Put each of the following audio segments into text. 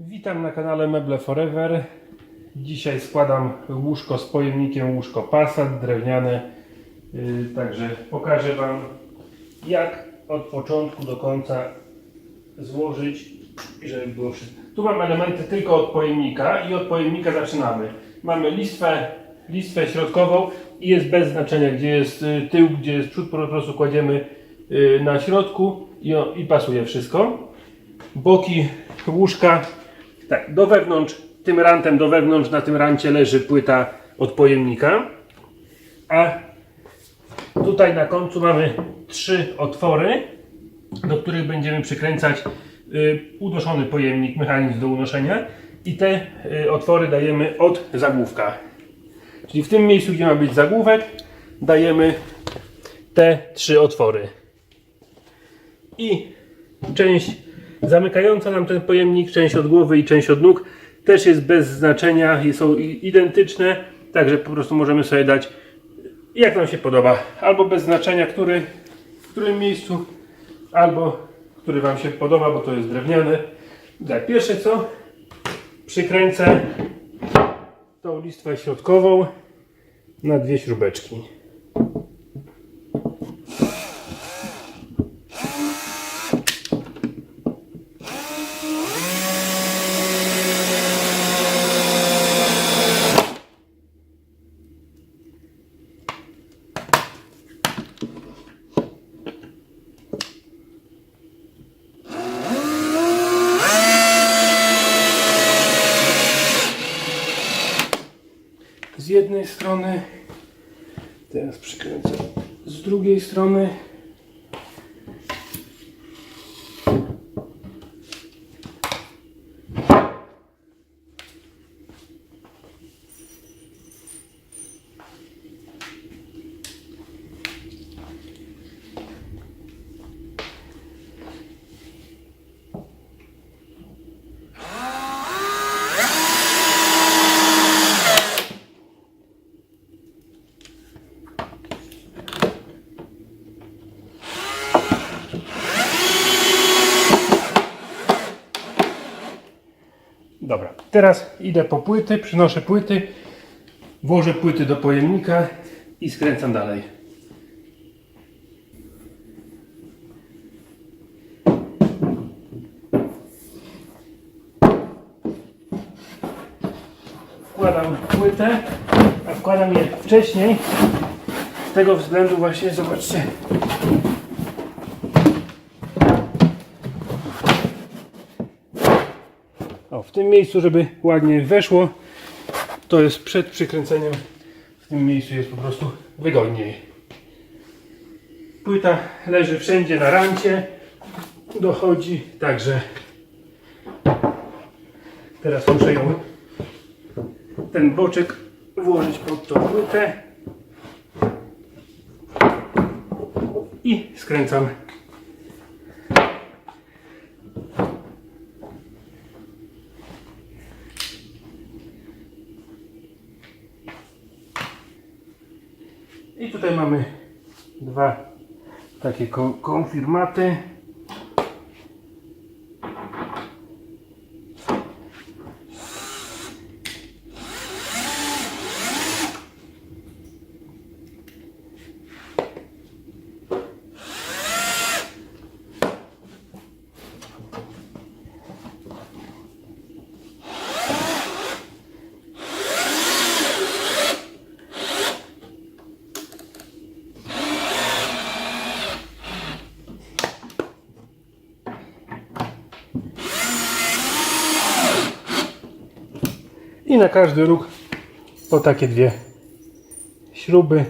Witam na kanale Meble Forever. Dzisiaj składam łóżko z pojemnikiem, łóżko Passat drewniane. Yy, Także pokażę Wam jak od początku do końca złożyć, żeby było wszystko. Tu mam elementy tylko od pojemnika i od pojemnika zaczynamy. Mamy listwę, listwę środkową i jest bez znaczenia gdzie jest y, tył, gdzie jest przód, po prostu kładziemy y, na środku i, i pasuje wszystko boki łóżka. Tak, do wewnątrz, tym rantem do wewnątrz, na tym rancie leży płyta od pojemnika. A tutaj na końcu mamy trzy otwory, do których będziemy przykręcać y, unoszony pojemnik, mechanizm do unoszenia. I te y, otwory dajemy od zagłówka. Czyli w tym miejscu, gdzie ma być zagłówek, dajemy te trzy otwory i część zamykająca nam ten pojemnik, część od głowy i część od nóg też jest bez znaczenia, są identyczne, także po prostu możemy sobie dać jak nam się podoba, albo bez znaczenia, który, w którym miejscu, albo który Wam się podoba, bo to jest drewniane. Tak, pierwsze co, przykręcę tą listwę środkową na dwie śrubeczki. Z jednej strony, teraz przykręcę z drugiej strony. Dobra, teraz idę po płyty, przynoszę płyty, włożę płyty do pojemnika i skręcam dalej. Wkładam płytę, a wkładam je wcześniej. Z tego względu właśnie, zobaczcie, O, w tym miejscu, żeby ładnie weszło, to jest przed przykręceniem. W tym miejscu jest po prostu wygodniej. Płyta leży wszędzie na rancie. Dochodzi, także teraz muszę ją ten boczek włożyć pod tą płytę i skręcam I tutaj mamy dwa takie ko- konfirmaty. I na każdy róg po takie dwie śruby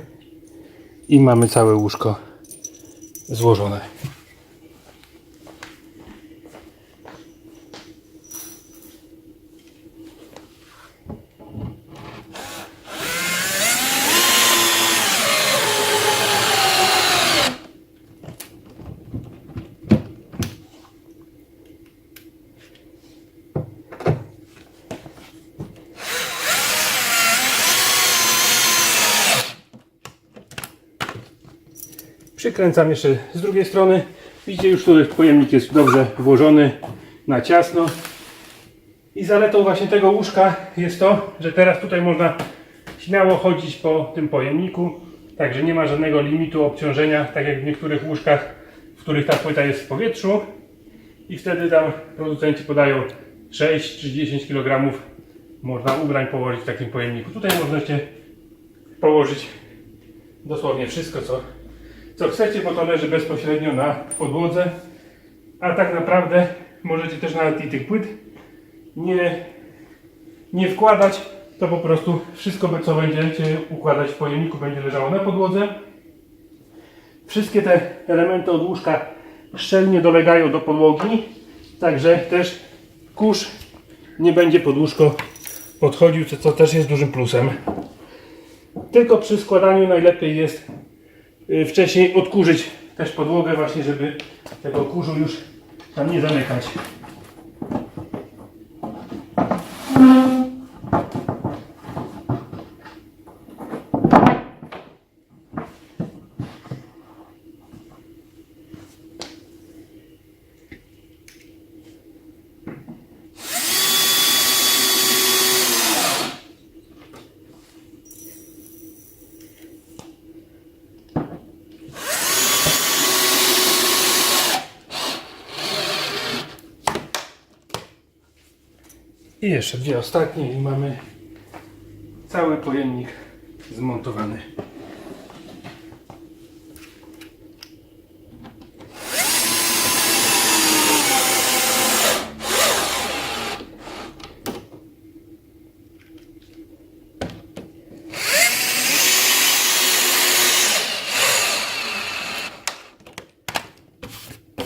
i mamy całe łóżko złożone. Przykręcam jeszcze z drugiej strony. Widzicie, już tutaj pojemnik jest dobrze włożony na ciasno. I zaletą właśnie tego łóżka jest to, że teraz tutaj można śmiało chodzić po tym pojemniku, także nie ma żadnego limitu obciążenia, tak jak w niektórych łóżkach, w których ta płyta jest w powietrzu i wtedy tam producenci podają 6 czy 10 kg można ubrań położyć w takim pojemniku. Tutaj możecie położyć dosłownie wszystko, co, co chcecie, bo to leży bezpośrednio na podłodze, a tak naprawdę możecie też nawet i tych płyt nie, nie wkładać, to po prostu wszystko, co będziecie układać w pojemniku, będzie leżało na podłodze. Wszystkie te elementy od łóżka szczelnie dolegają do podłogi, także też kurz nie będzie pod łóżko podchodził, co, co też jest dużym plusem. Tylko przy składaniu najlepiej jest wcześniej odkurzyć też podłogę właśnie, żeby tego kurzu już tam nie zamykać. I jeszcze dwie ostatnie i mamy cały pojemnik zmontowany.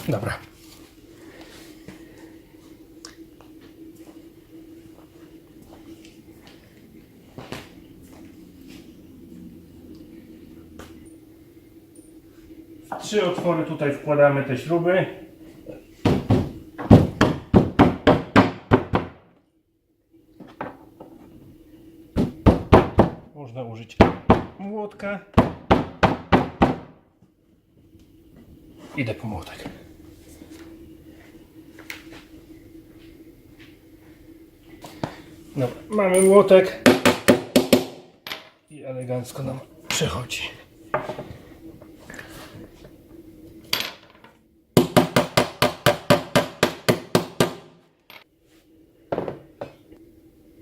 Dobra. Trzy otwory tutaj wkładamy te śruby. Można użyć młotka. Idę po młotek. Dobra, mamy młotek i elegancko nam przechodzi.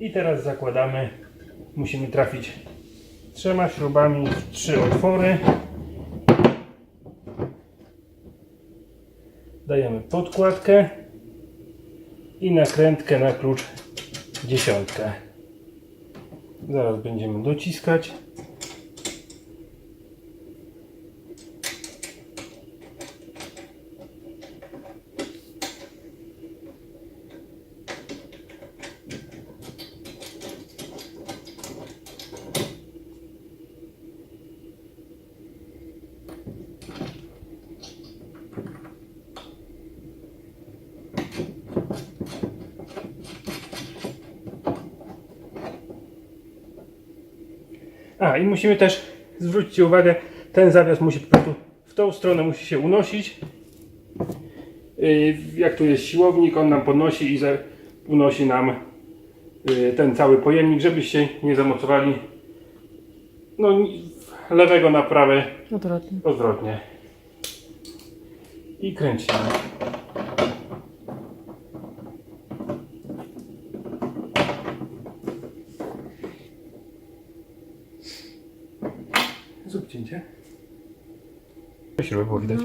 I teraz zakładamy, musimy trafić trzema śrubami w trzy otwory. Dajemy podkładkę i nakrętkę na klucz dziesiątkę. Zaraz będziemy dociskać. A i musimy też zwrócić uwagę, ten zawias musi po prostu w tą stronę musi się unosić. Yy, Jak tu jest siłownik, on nam podnosi i unosi nam yy, ten cały pojemnik, żebyście nie zamocowali no, lewego na prawe Odwrotnie. odwrotnie. I kręcimy. Zrób cięcie. Śrubę było widać.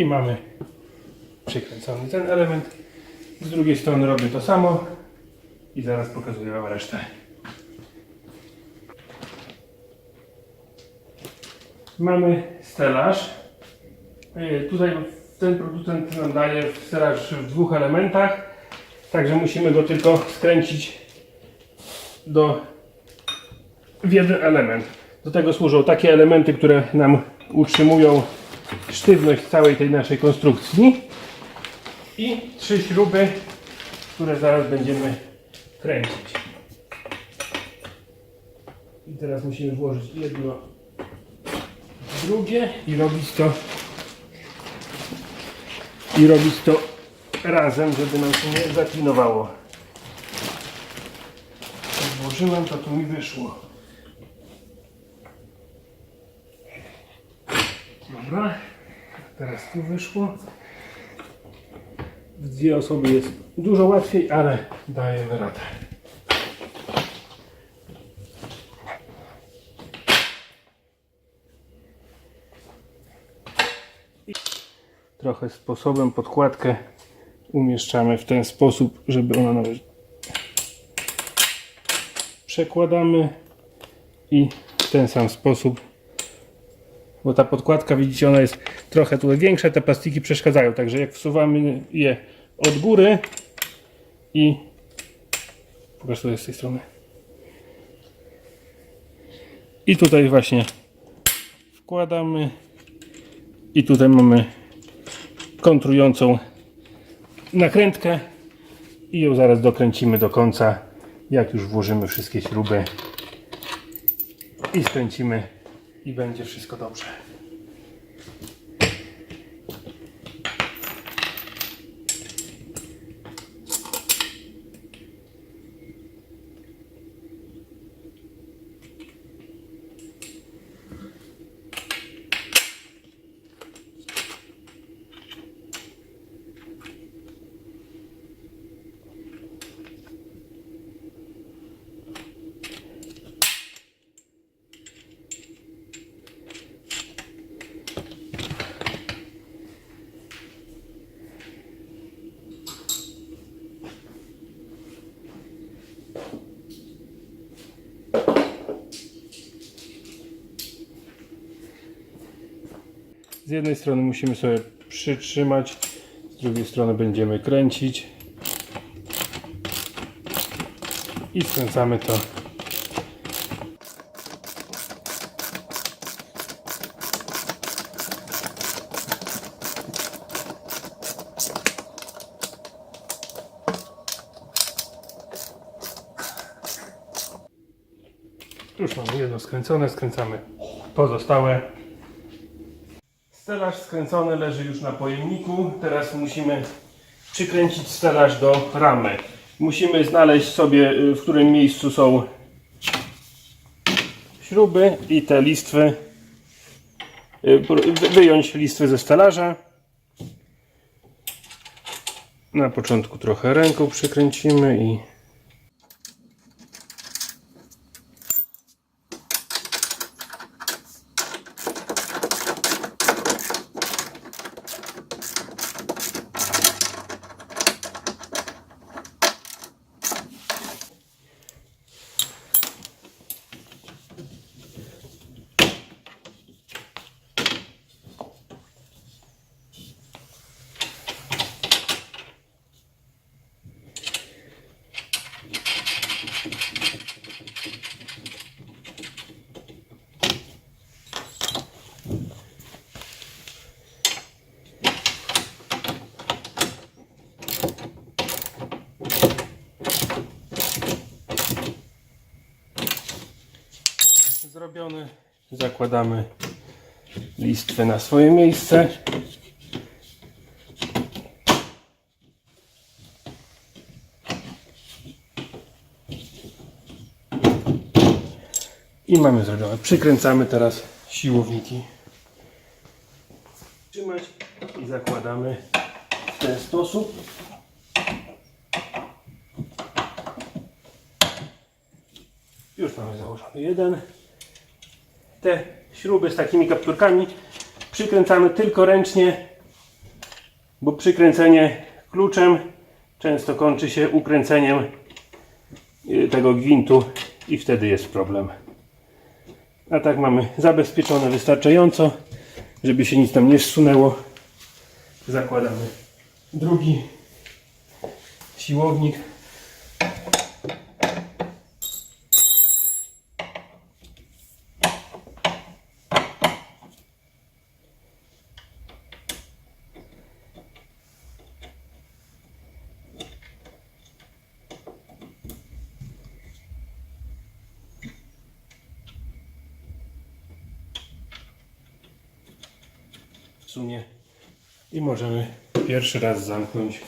I mamy przykręcony ten element. Z drugiej strony robię to samo i zaraz pokazuję Wam resztę. Mamy stelaż. Yy, Tutaj ten producent nam daje stelaż w dwóch elementach, także musimy go tylko skręcić do w jeden element. Do tego służą takie elementy, które nam utrzymują sztywność całej tej naszej konstrukcji i trzy śruby, które zaraz będziemy kręcić. I teraz musimy włożyć jedno w drugie i robić to i robić to razem, żeby nam się nie zaklinowało. Włożyłem, to tu mi wyszło. Dobra, teraz tu wyszło. W dwie osoby jest dużo łatwiej, ale dajemy radę. trochę sposobem podkładkę umieszczamy w ten sposób, żeby ona nawet przekładamy i w ten sam sposób bo ta podkładka widzicie ona jest trochę tutaj większa, te plastiki przeszkadzają, także jak wsuwamy je od góry i pokaż to z tej strony. I tutaj właśnie wkładamy i tutaj mamy kontrującą nakrętkę i ją zaraz dokręcimy do końca jak już włożymy wszystkie śruby i skręcimy i będzie wszystko dobrze. Z jednej strony musimy sobie przytrzymać, z drugiej strony będziemy kręcić i skręcamy to. Już mamy jedno skręcone, skręcamy pozostałe. Stelaż skręcony leży już na pojemniku. Teraz musimy przykręcić stelaż do ramy. Musimy znaleźć sobie, y, w którym miejscu są śruby i te listwy. y, Wyjąć listwy ze stelaża. Na początku trochę ręką przykręcimy i Zakładamy listwę na swoje miejsce. I mamy zrobione. Przykręcamy teraz siłowniki. Trzymać i zakładamy w ten sposób. Już mamy założony jeden. Te śruby z takimi kapturkami przykręcamy tylko ręcznie, bo przykręcenie kluczem często kończy się ukręceniem y, tego gwintu i wtedy jest problem. A tak mamy zabezpieczone wystarczająco, żeby się nic tam nie zsunęło. zakładamy drugi siłownik. Sumie i możemy pierwszy raz zamknąć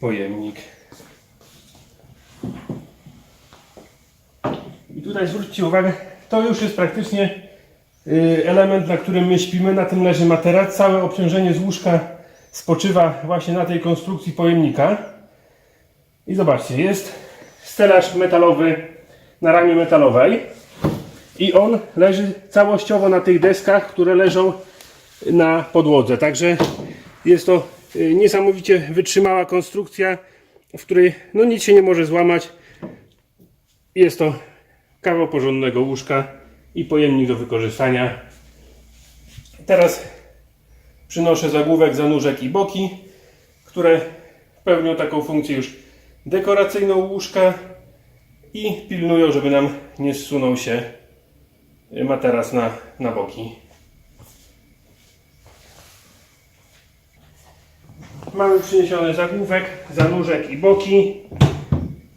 pojemnik. I tutaj zwróćcie uwagę, to już jest praktycznie y, element, na którym my śpimy. Na tym leży materac. Całe obciążenie z łóżka spoczywa właśnie na tej konstrukcji pojemnika. I zobaczcie, jest stelaż metalowy na ramię metalowej. I on leży całościowo na tych deskach, które leżą na podłodze. Także jest to y, niesamowicie wytrzymała konstrukcja, w której no nic się nie może złamać. Jest to kawał porządnego łóżka i pojemnik do wykorzystania. Teraz przynoszę zagłówek, zanóżek i boki, które pełnią taką funkcję już dekoracyjną łóżka i pilnują, żeby nam nie zsunął się materac na, na boki. Mamy przyniesiony zagłówek, zanóżek i boki.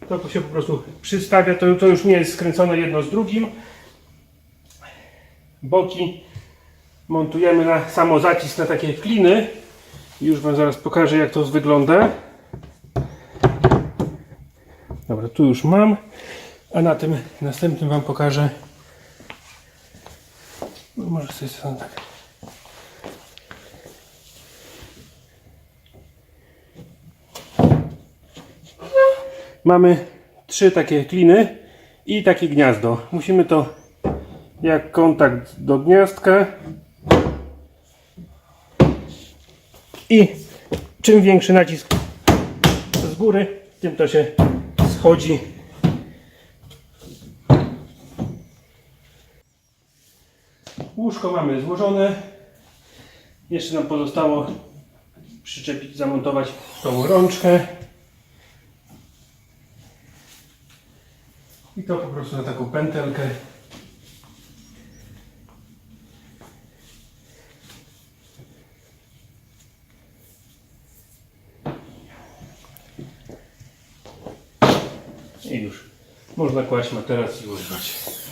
To się po prostu przystawia. To, to już nie jest skręcone jedno z drugim. Boki montujemy na samozacisk na takie kliny. Już Wam zaraz pokażę jak to wygląda. Dobra, tu już mam. A na tym następnym Wam pokażę. No, może sobie tak. Mamy trzy takie kliny i takie gniazdo. Musimy to jak kontakt do gniazdka i czym większy nacisk z góry, tym to się schodzi. Łóżko mamy złożone. Jeszcze nam pozostało przyczepić, zamontować tą rączkę. I to po prostu na taką pętelkę. I już można kłaść materac i używać.